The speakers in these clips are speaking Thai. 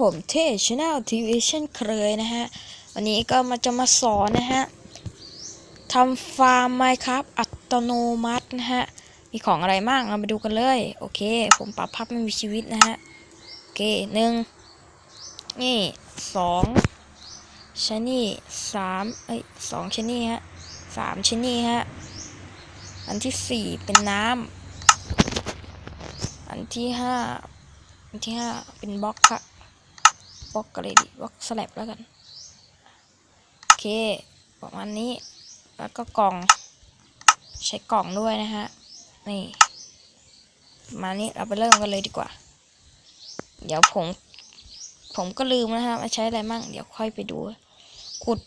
ผมเทชแนลทีวีเช่นเคยนะฮะ วันนี้ก็มาจะมาสอนนะฮะทำฟาร์มไมครับอัตโนมัตินะฮะ มีของอะไรบ้างเราไปดูกันเลย โอเค ผมปรับภาพไม่มีชีวิตนะฮะ โอเคหนึ่งนี่สองชนนี่สามเอ้ยสองชนนี่ฮะสามชนนี่ฮะ อันที่สี่เป็นน้ำอันที่ห้าอันที่ห้าเป็นบล็อกค่ะ บล็อกกันเลยดิบล็อกสลับแล้วกัน โอเค ประมาณนี้ แล้วก็กล่อง ใช้กล่องด้วยนะฮะ นี่ มานี้เราไปเริ่มกันเลยดีกว่า เดี๋ยวผม ผมก็ลืมนะฮะว่าใช้อะไรมั่ง เดี๋ยวค่อยไปดู ขุด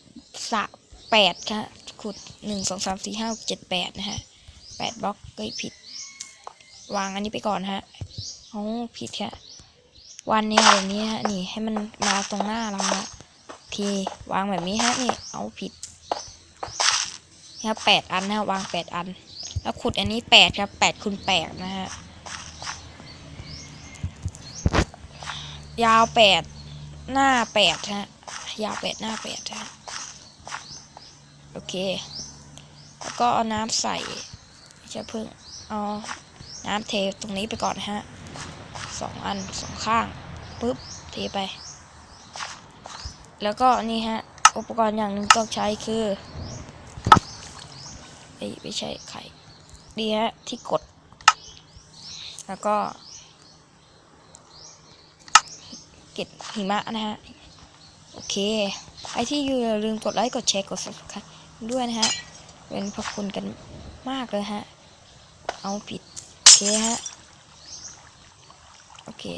สระแปดค่ะ ขุดหนึ่งสองสามสี่ห้าเจ็ดแปดนะฮะแปดบล็อกก็ผิด วางอันนี้ไปก่อนฮะโอ้ผิดค่ะ วันนี้แบบนี้ฮะนี่ให้มันมาตรงหน้าเราฮะทีวางแบบนี้ฮะนี่เอาผิดนี่ครับแปดอันนะวางแปดอัน แล้วขุดอันนี้แปดครับแปดคูณแปดนะฮะยาวแปดหน้าแปดฮะยาวแปดหน้าแปดฮะโอเค แล้วก็เอาน้ำใส่ไม่ใช่เพิ่งเอาน้ำเทตรงนี้ไปก่อนฮะ สองอันสองข้างปุ๊บเทไป แล้วก็นี่ฮะ อุปกรณ์อย่างหนึ่งต้องใช้คือเอ้ไม่ใช่ไข่ดีฮะที่กด แล้วก็เก็บหิมะนะฮะ โอเคไอที่อยู่อย่าลืมกดไลค์ กดแชร์ กด subscribe ด้วยนะฮะ เป็นพระคุณกันมากเลยฮะ เอาผิด โอเคฮะ เค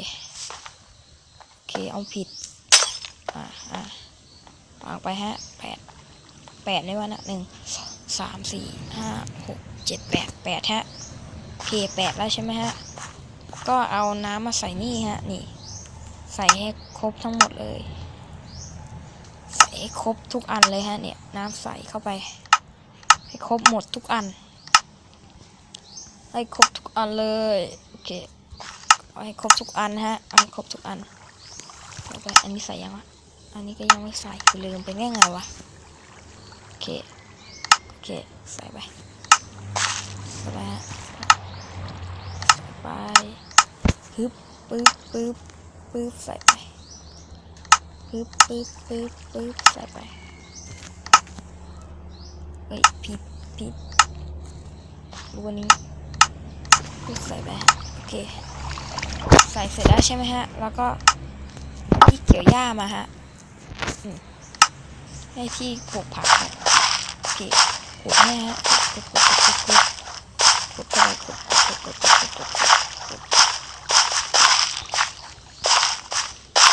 โอเคเอาผิด อ่าอ่าวางไปฮะแปดแปดในวันนะหนึ่งสองสามสี่ห้าหกเจ็ดแปดแปดฮะโอเคแปดแล้วใช่ไหมฮะ ก็เอาน้ำมาใส่นี่ฮะ นี่ ใส่ให้ครบทั้งหมดเลย ใส่ให้ครบทุกอันเลยฮะ เนี่ย น้ำใส่เข้าไป ให้ครบหมดทุกอัน ให้ครบทุกอันเลย โอเค เอาให้ครบทุกอันฮะ เอาให้ครบทุกอันแล้วก็อันนี้ใส่ยังวะ อันนี้ก็ยังไม่ใส่กูลืมไปได้ไงวะ โอเค โอเค ใส่ไปใส่ไปฮะไปฮึบปึ๊บปึ๊บปึ๊บใส่ไปปึ๊บปึ๊บปึ๊บปึ๊บใส่ไปเอ้ยผิดผิดรูอันนี้ปึ๊บใส่ไปโอเค ใส่เสร็จแล้วใช่ไหมฮะ แล้วก็ที่เกี่ยวหญ้ามาฮะให้ที่ปลูกผักฮะโอเคขุดให้ฮะขุดขุดขุดขุดขุดขุดเข้าไปขุดขุดขุดขุดขุดขุดขุด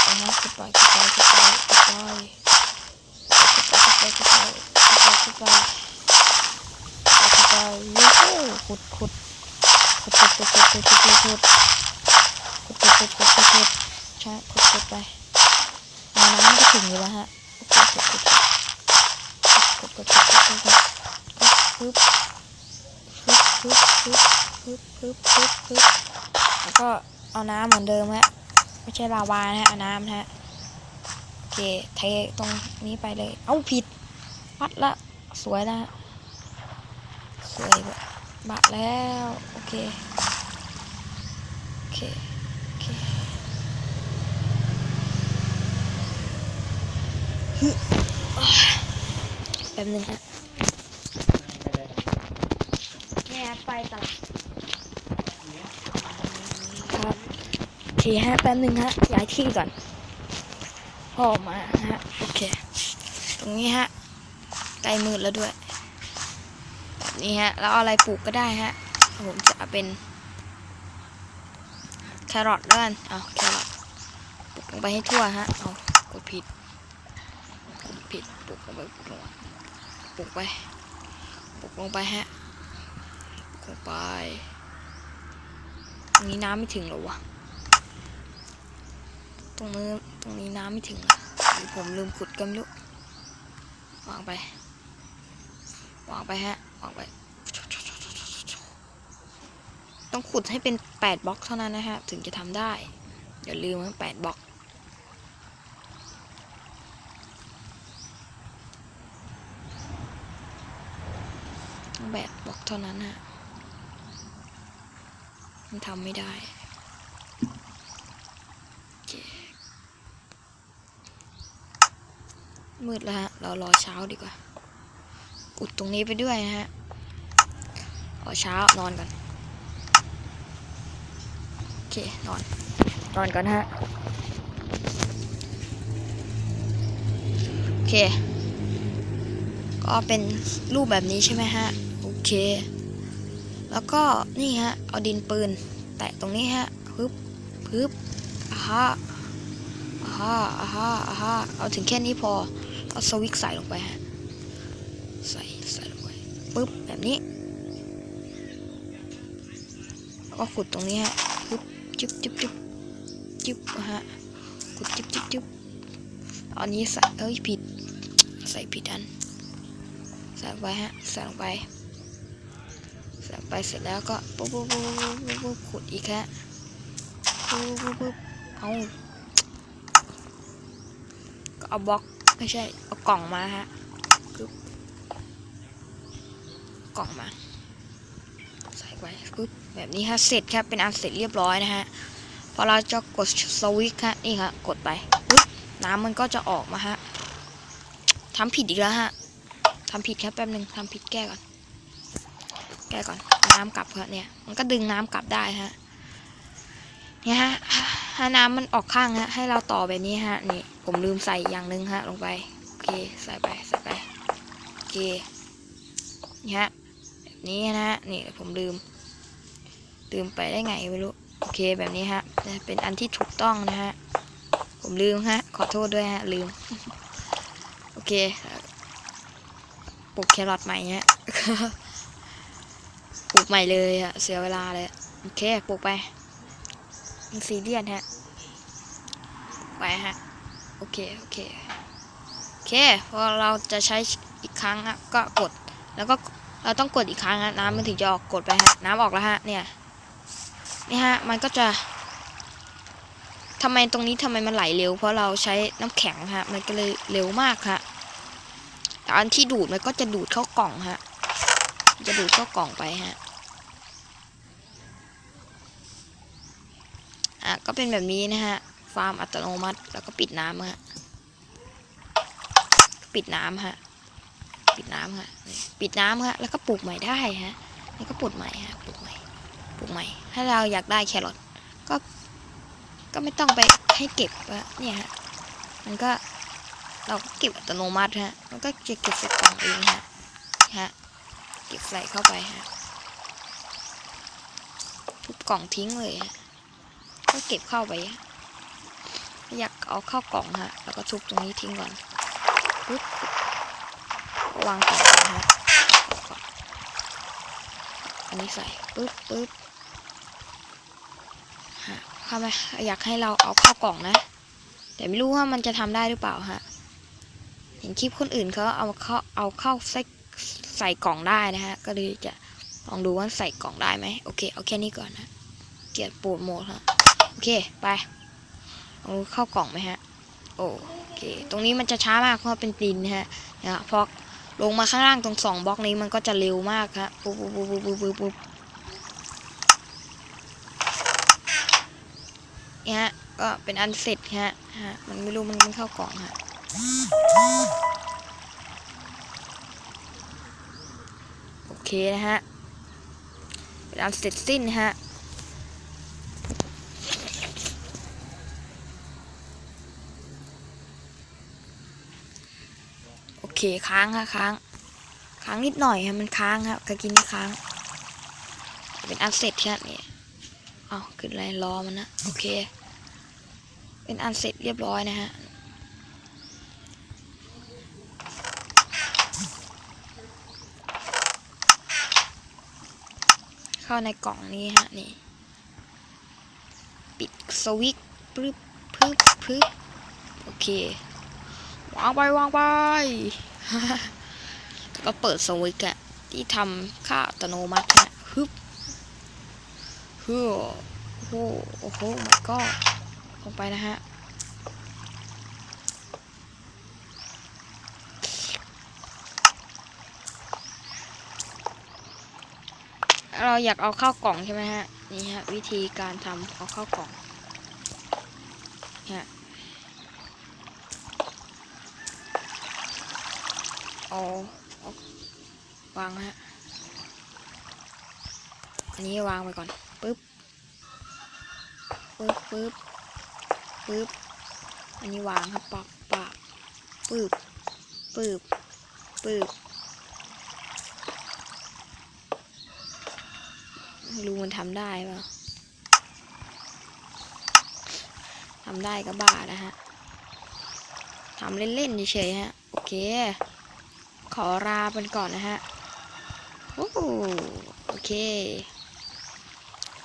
ไปฮะขุดไปขุดไปขุดไปขุดไปขุดไปขุดไปขุดไปขุดไปขุดไปขุดไปขุดขุดขุดขุดขุดขุดขุดขุด ขุดขุดขุดขุดขุดขุดขุดขุดขุดใช่ขุดขุดไปน้ำมันก็ถึงอยู่แล้วฮะขุดขุดขุดขุดขุดขุดขุดขุดขุดขุดขุดขุดขุดขุดขุดขุดขุดแล้วก็เอาน้ำเหมือนเดิมฮะไม่ใช่ลาวานะฮะเอาน้ำนะฮะโอเคเทตรงนี้ไปเลย เอ้าผิดปัดละสวยแล้วฮะสวยแบบบะแล้ว โอเค โอเคโอเคฮึอ่า แป๊บนึงฮะแม่ไปตลาดครับทีฮะแป๊บนึงฮะย้ายที่ก่อนพ่อมาฮะโอเค ตรงนี้ฮะใกล้มืดแล้วด้วยแบบนี้ฮะ แล้วอะไรปลูกก็ได้ฮะผมจะเป็นแครอทแล้วกันเอาแครอทปลูกลงไปให้ทั่วฮะเอากดผิด ผิดปลูกลงไปปลูกลงไปปลูกไปปลูกลงไปฮะปลูกลงไปตรงนี้น้ำไม่ถึงหรอวะตรงนี้ตรงนี้น้ำไม่ถึงอะหรือผมลืมขุดก็ไม่รู้วางไป วางไปฮะวางไป ต้องขุดให้เป็น 8บล็อกเท่านั้นนะฮะ ถึงจะทำได้ อย่าลืมว่า8บล็อก ต้อง แบตบล็อกเท่านั้นฮะ มันทำไม่ได้มืดแล้วฮะ เรารอเช้าดีกว่า อุดตรงนี้ไปด้วยนะฮะ รอเช้านอนก่อน โอเค นอน นอนก่อนฮะ โอเค ก็เป็นรูปแบบนี้ใช่ไหมฮะ เค แล้วก็นี่ฮะ เอาดินปืน แตะตรงนี้ฮะปึ๊บปึ๊บอ่าฮะอ่าฮะอ่าฮะอ่าฮะเอาถึงแค่นี้พอเอาสวิกใส่ลงไปฮะ ใส่ใส่ลงไปปึ๊บแบบนี้ แล้วก็ขุดตรงนี้ฮะปึ๊บจึ๊บจึ๊บจึ๊บจึ๊บนะฮะขุดจึ๊บจึ๊บจึ๊บอันนี้ใส่เอ้ยผิด ใส่ผิดอัน ใส่ลงไปฮะ ใส่ลงไป ไปเสร็จแล้วก็ปุ๊บปุ๊บปุ๊บปุ๊บปุ๊บปุ๊บขุดอีกฮะปุ๊บปุ๊บปุ๊บเอาก็เอาบล็อกไม่ใช่เอากล่องมาฮะปึ๊บกล่องมาใส่ไว้ปุ๊บแบบนี้ฮะเสร็จครับเป็นอันเสร็จเรียบร้อยนะฮะพอเราจะกดสวิตช์ฮะนี่ฮะกดไปปุ๊บน้ำมันก็จะออกมาฮะทำผิดอีกแล้วฮะทำผิดครับแป๊บนึงทำผิดแก้ก่อน แก้ก่อน น้ำกลับครับเนี่ย มันก็ดึงน้ำกลับได้ฮะ เนี่ยฮะถ้าน้ำมันออกข้างฮะ ให้เราต่อแบบนี้ฮะ นี่ ผมลืมใส่อย่างหนึ่งฮะ ลงไป โอเค ใส่ไป ใส่ไป โอเค นี่ฮะ แบบนี้นะฮะ นี่ผมลืม ลืมไปได้ไงไม่รู้ โอเค แบบนี้ฮะ เป็นอันที่ถูกต้องนะฮะ ผมลืมฮะ ขอโทษด้วยฮะ ลืม โอเค ปลูกแครอทใหม่เนี้ย ปลูกใหม่เลยอะเสียเวลาเลยโอเคปลูกไปมันซีเรียสฮะไปฮะโอเคโอเคโอเคพอเราจะใช้อีกครั้งอะก็กดแล้วก็เราต้องกดอีกครั้งฮะน้ำมันถึงจะออกกดไปฮะน้ำออกแล้วฮะเนี่ยนี่ฮะมันก็จะทำไมตรงนี้ทำไมมันไหลเร็ว เพราะเราใช้น้ำแข็งฮะ มันก็เลยเร็วมากฮะแต่อันที่ดูดมันก็จะดูดเข้ากล่องฮะ จะดูดเข้ากล่องไปฮะ อะก็เป็นแบบนี้นะฮะฟาร์มอัตโนมัติแล้วก็ปิดน้ำฮะปิดน้ำฮะปิดน้ำฮะปิดน้ำฮะแล้วก็ปลูกใหม่ได้ฮะแล้วก็ปลูกใหม่ฮะปลูกใหม่ปลูกใหม่ ถ้าเราอยากได้แครอทก็ก็ไม่ต้องไปให้เก็บอะเนี่ยฮะมันก็เราก็เก็บอัตโนมัติฮะมันก็จะเก็บใส่กล่องเองฮะฮะเก็บใส่เข้าไปฮะทุบกล่องทิ้งเลยฮะ ก็เก็บเข้าไปฮะอยากเอาเข้ากล่องฮะ แล้วก็ทุบตรงนี้ทิ้งก่อนปึ๊บวางกล่องก่อนฮะก่องอันนี้ใส่ปึ๊บปึ๊บฮะเข้ามอยากให้เราเอาเข้ากล่องนะ แต่ไม่รู้ว่ามันจะทำได้หรือเปล่าฮะเห็นคลิปคนอื่นเขาเอาเข้าเอาเข้าใส่ใส่กล่องได้นะฮะ ก็เลยจะลองดูว่าใส่กล่องได้ไหมโอเคเอาแค่นี้ก่อนนะ เกียร์ปูดโหมดฮะ โอเคไปเอาเข้ากล่องไหมฮะ โอเค ตรงนี้มันจะช้ามากเพราะเป็นดินนะฮะนะพอลงมาข้างล่างตรงสองบล็อกนี้มันก็จะเร็วมากครับปุ๊บปุ๊บปุ๊บปุ๊บปุ๊บปุ๊บเนี่ยฮะก็เป็นอันเสร็จฮะฮะ มันไม่รู้มันมันเข้ากล่องฮะโอเคนะฮะเป็นอันเสร็จสิ้นฮะ โอเคค้างค่ะค้าง ค้างนิดหน่อยค่ะมันค้างครับกะกินค้าง เป็นอันเสร็จแค่นี้เอาขึ้นอะไรรอมันนะโอเค เป็นอันเสร็จเรียบร้อยนะฮะเข้าในกล่องนี้ฮะนี่ ปิดสวิตช์ปึ๊บปึ๊บปึ๊บโอเค วางไปวางไปแล้วก็เปิดสวิตช์อะที่ทำค่าอัตโนมัติฮะฮึบฮึบโอ้โหโอ้โหมันก็ลงไปนะฮะเราอยากเอาเข้าวกล่องใช่ไหมฮะ นี่ฮะ วิธีการทำเอาเข้าวกล่อง เอาเอาวางฮะ อันนี้วางไปก่อนปึ๊บปึ๊บปึ๊บปึ๊บ อันนี้วางครับปักปักปึ๊บปึ๊บปึ๊บรู้มันทำได้ป่ะทำได้ก็บ้านะฮะทำเล่นๆเฉยๆฮะ โอเค ขอลาไปก่อนนะฮะโอ้โอเค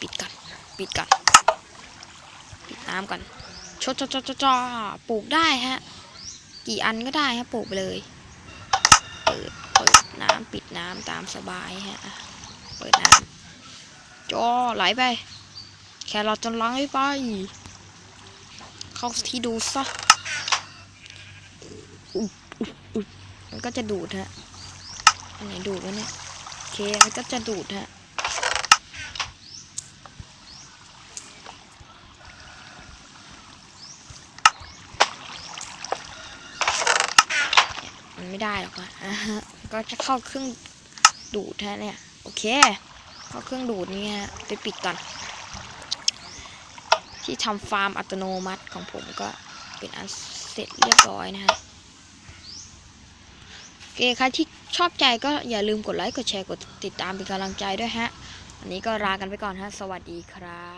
ปิดก่อน ปิดก่อน ปิดน้ำก่อนชดชดชดชดปลูกได้ฮะ กี่อันก็ได้ฮะปลูกไปเลย เปิด เปิดน้ำปิดน้ำตามสบายฮะ เปิดน้ำจอไหลไป แครอทจนไหลไป เข้าที่ดูซะอุ๊บอุ๊บอุ๊บ มันก็จะดูดฮะ อันไหนดูดวะเนี่ยโอเค มันก็จะดูดฮะ มันไม่ได้หรอกอะอ่าฮะก็จะเข้าเครื่องดูดฮะเนี่ย โอเค เข้าเครื่องดูดนี่ฮะ ไปปิดก่อน ที่ทำฟาร์มอัตโนมัติของผมก็เป็นอันเสร็จเรียบร้อยนะฮะ เคใครที่ชอบใจก็อย่าลืมกดไลค์ กดแชร์ กดติดตามเป็นกำลังใจด้วยฮะ อันนี้ก็ลากันไปก่อนฮะ สวัสดีครับ